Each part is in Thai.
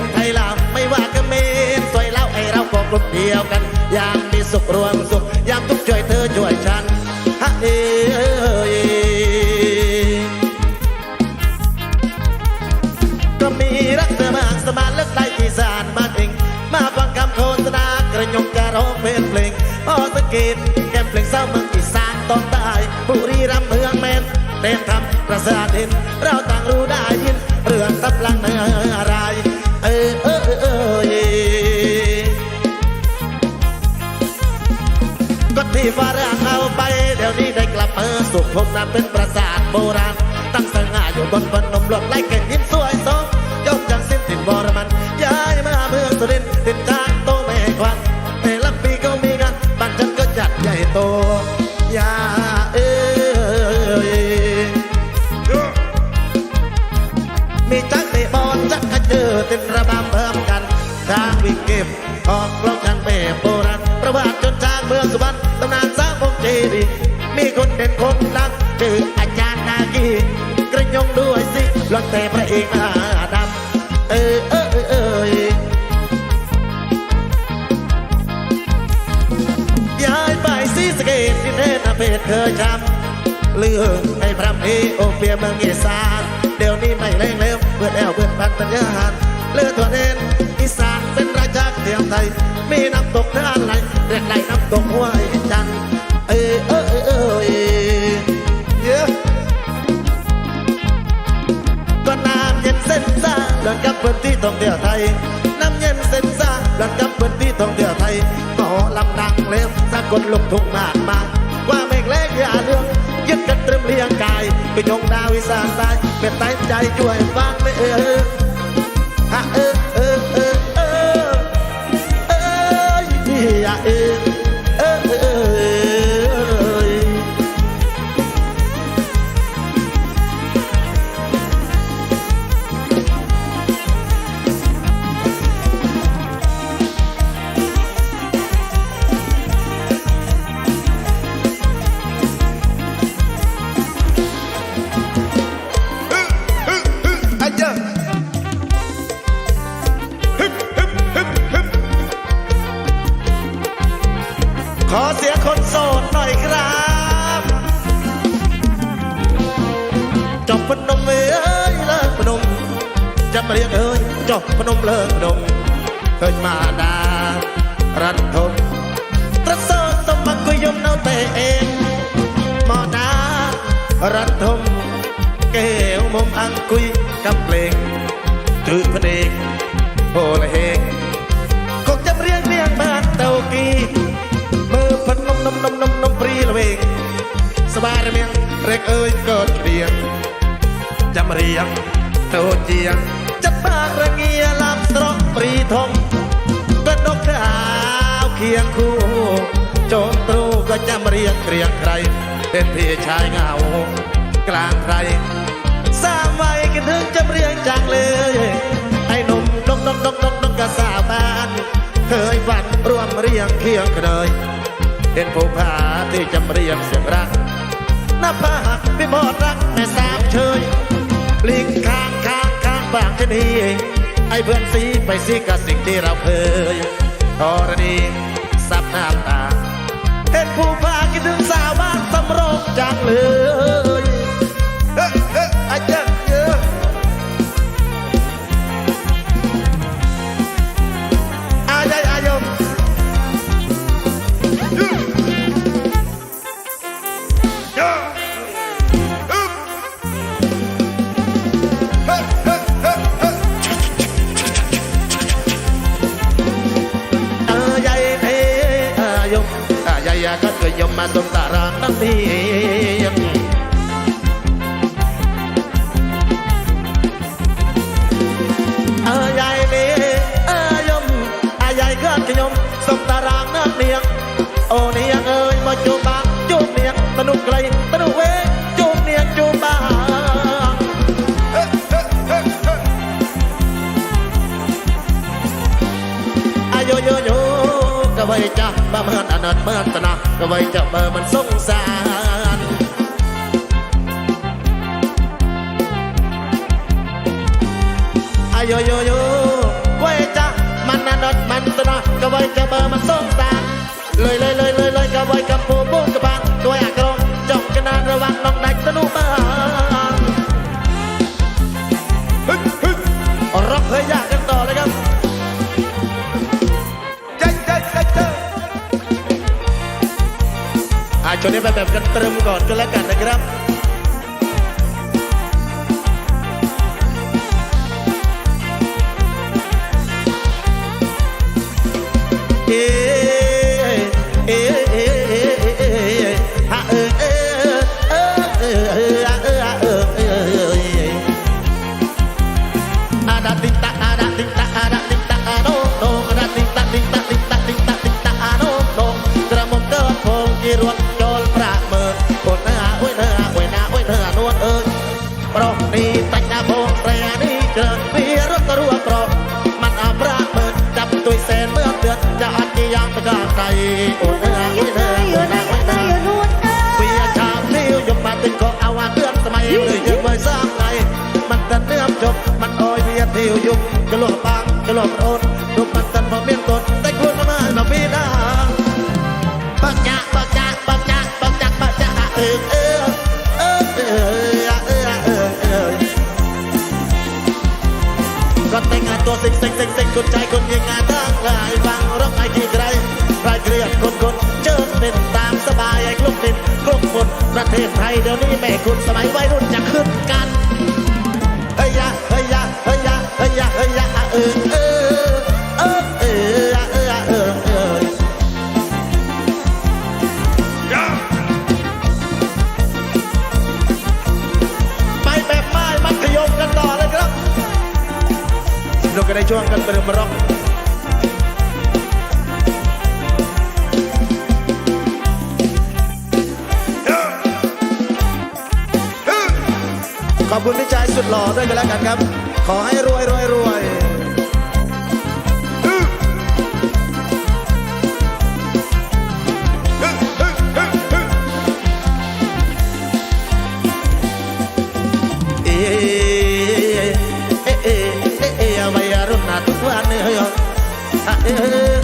นไทยลาวไม่ว่ากันเมนสวยเล่าไอเราก็กลุ่มเดียวกันยามมีสุขรวมสุขยามทุกข์ช่วยเธอช่วยฉันฮะเอ้ยก็มีรักเธอมากสมานเลิกได้อีสานบ้านเองมาฟังคำโฆษณากระยงการ้องเพลงเพลงพอสกิดแก้มเพลงเศร้าเมืองอีสานตอนใต้บุรีรัมย์เมืองแมนเต็มทำประสาทเห็นเราต่างรู้ได้ยิน เรื่องทับลังเนื้อ ที่ฝรั่งเอาไป เดี๋ยวนี้ได้กลับมาสุขพบน้ำเป็นปราสาทโบราณ ตั้งสง่าอยู่บนพนมหลวงไล่แก่งยิ้มสวยสองยกจากสิ้นถิ่นบรมัน ย้ายมาเมืองสุรินทร์ถิ่นจานโตแม่ควันแต่ละปีก็มีงานบ้านฉันก็จัดใหญ่โตอย่าเอ้ยมีจักเตะบอลจักกระเจอเต้นระบำเพิ่มกันทางวิ่งเก็บของกลองกันแบบโป ลองแต่พระเอกหน้าดำเออเออเออเออย้ายไปซีสเกตที่เนตรเพชรเคยจำเรื่องให้พรำนี้โอเปียเมืองอีสานเดี๋ยวนี้ไม่เล่งเร็วเพื่อแอวเพื่อนพันปัญญาหาเลือตัวเน้นอีสานเป็นราชาเทียมไทยมีน้ำตกท่าไหลเรียกไหลน้ำตกห้วยจันทร์เออเออเออเออ ท่องเที่ยวไทย น้ำเย็นเส้นซ่าหลังกับพื้นที่ท่องเที่ยวไทยหมอลำดังเล็บสะกดลงทุ่งมากมายว่าเมฆเล็กอย่าเลืองยึดกันตรึมเรียงกาย ไปยงดาววิสานตายเป็นใตใจช่วยฟังไม่เออ រដ្ឋធំប្រសោតបកយមនៅតែអេមកណារដ្ឋធំកែវមុំអង្គុយកំភ្លេងទ្រឹភ្នែកហូលហេកគុកចាប់រៀងរៀងបានទៅគីមើលផិតនំនំនំនំនំព្រីល្វេងសបាយរមៀងរែកអើយកត់ព្រៀងចាំរៀងទៅជាងចិត្តបាករងាឡាប់ស្រកព្រីធំ เคียงคู่โจมตรูก็จำเรียงเกรียงใคร เป็นพี่ชายเหงา กลางใครสร้างไว้คิดถึงจำเรียงจังเลย ไอ้หนุ่มนกนกนกนกนกกระสาวบ้าน เคยฝันร่วมเรียงเคียงเคยเห็นผู้พาที่จำเรียงเสียงรักหน้าผากพี่บอดรักแม่สามเชยลิงข้างข้างข้างบางชะนีไอ้เพื่อนสีไปสีกับสิ่งที่เราเคย ทรณีสับน้ำตาเห็นผู้พาคิดถึงสาวบ้านสำโรงจังเลย ងអើយាយលេអើយំអាយាយក៏ខ្ញុំសុំតារាងណាស់នាងអូនាងអើយមកជួបបានជួបនាងតនុក្លីតនុវេជួបនាងជួបបានអាយយយយ ไว้จะบ่เมินอนันเมินตนะก็ไว้จะเบอร์มันสงสารอายโยุยุไว้จะมันอันันมันตนะก็ไว้จะเบอร์มันสงสาร คนนี้มาแบบกันติมก่อนก็แล้วกันนะครับ thiêu dung cho lụa bang cho lụa ôn đục mặt tần vào miên cột tay cuốn nó mơ nó vi đã bác cha bác cha bác cha bác cha bác cha hạ ư ư ư ư con tay ngà tua xinh xinh xinh xinh con trai con nghiêng ngà ta เทศไทยเดี๋ยวนี้แม่คุณสมัยวัยรุ่นจะขึ้นกัน ขอบคุณพี่ชายสุดหล่อด้วยกันแล้วกันครับ ขอให้รวยรวยรวยเอเอเอเอเอเอเอเอเอเอเอเอเอเอเอ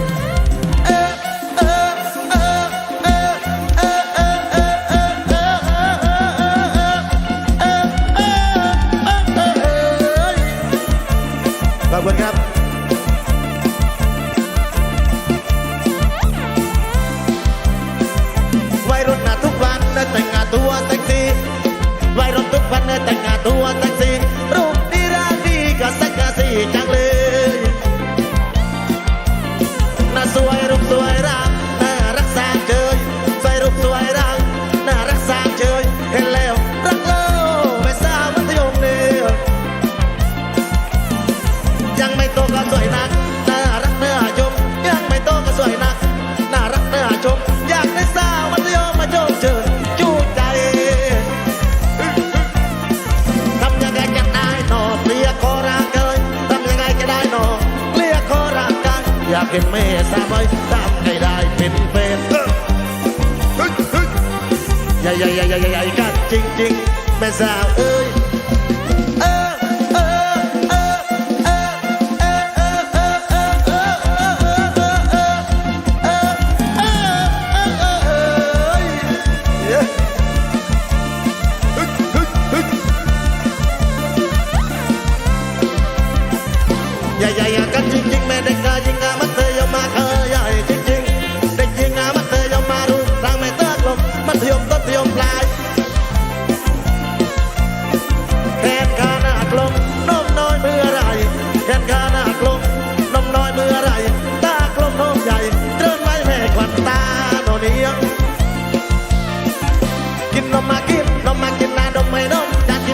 ใหญ่ใหญ่ใหญ่ใหญ่กันจริงๆแม่สาวเอ้ย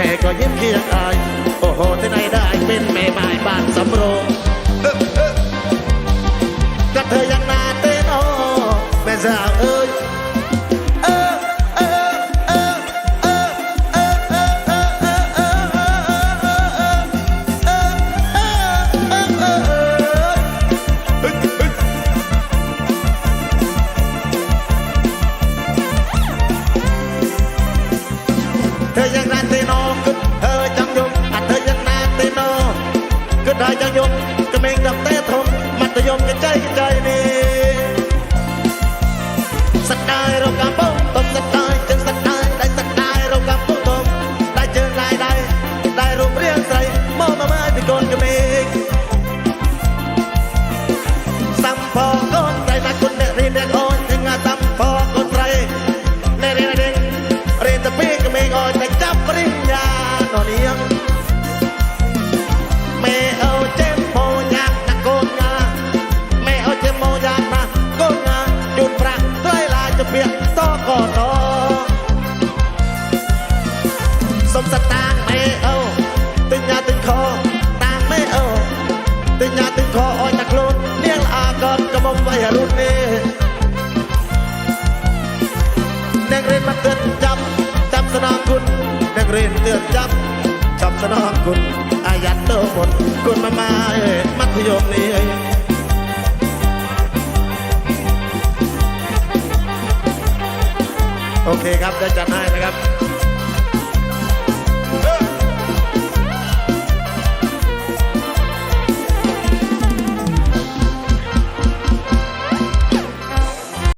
แม่ก็ยิ้มเพียงอาย โอ้โหที่ไหนได้เป็นแม่บ้านบ้านสำโรงกระเธอยังนาเต้นโอแม่สาวเออ ลือกจับจับสนองคุณอายัดโตหมดคุณมามาเอมัธยมนี้โอเคครับได้จัดให้นะครับ